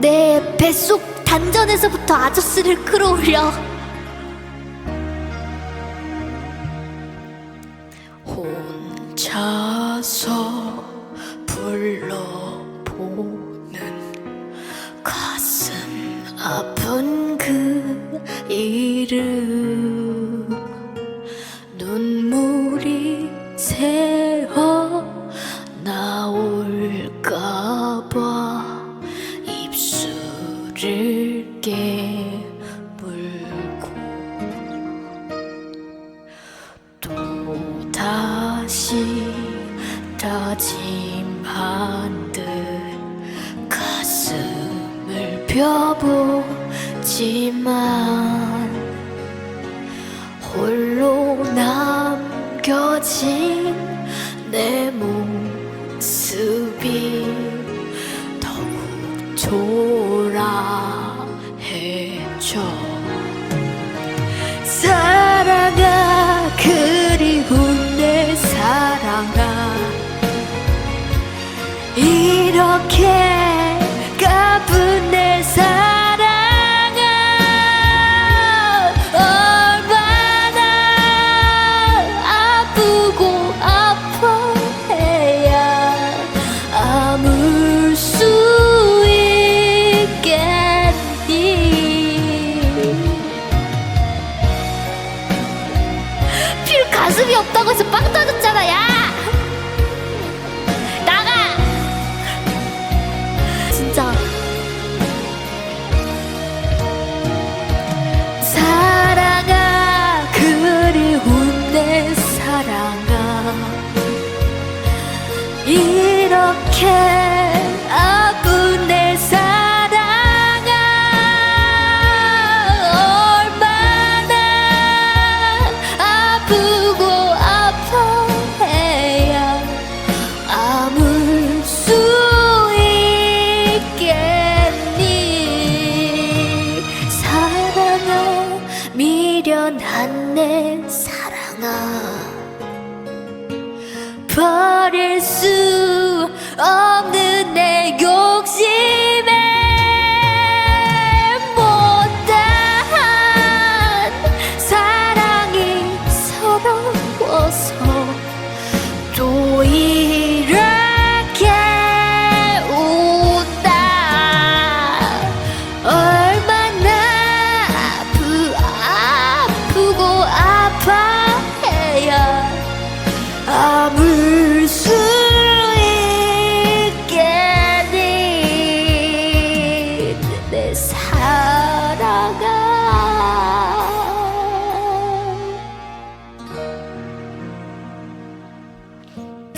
내 뱃속 단전에서부터 아저씨를 끌어올려. 혼자서 불러보는 가슴 아픈 그 이름. 눈물이 새어 나올까봐 입술을 깨물고 또 다시 다짐한 듯 가슴을 펴보지만 홀로 남겨진 내 모습이 더욱 초 가쁜 내 사랑아 얼마나 아프고 아파해야 아물 수 있겠니? 필 가슴이 없다고 해서 빵 터졌잖아 야 이렇게 아픈 내 사랑아 얼마나 아프고 아파해야 아물 수 있겠니? 사랑아 미련한 내 사랑아 버릴 수 없는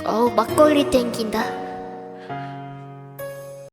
어우 막걸리 땡긴다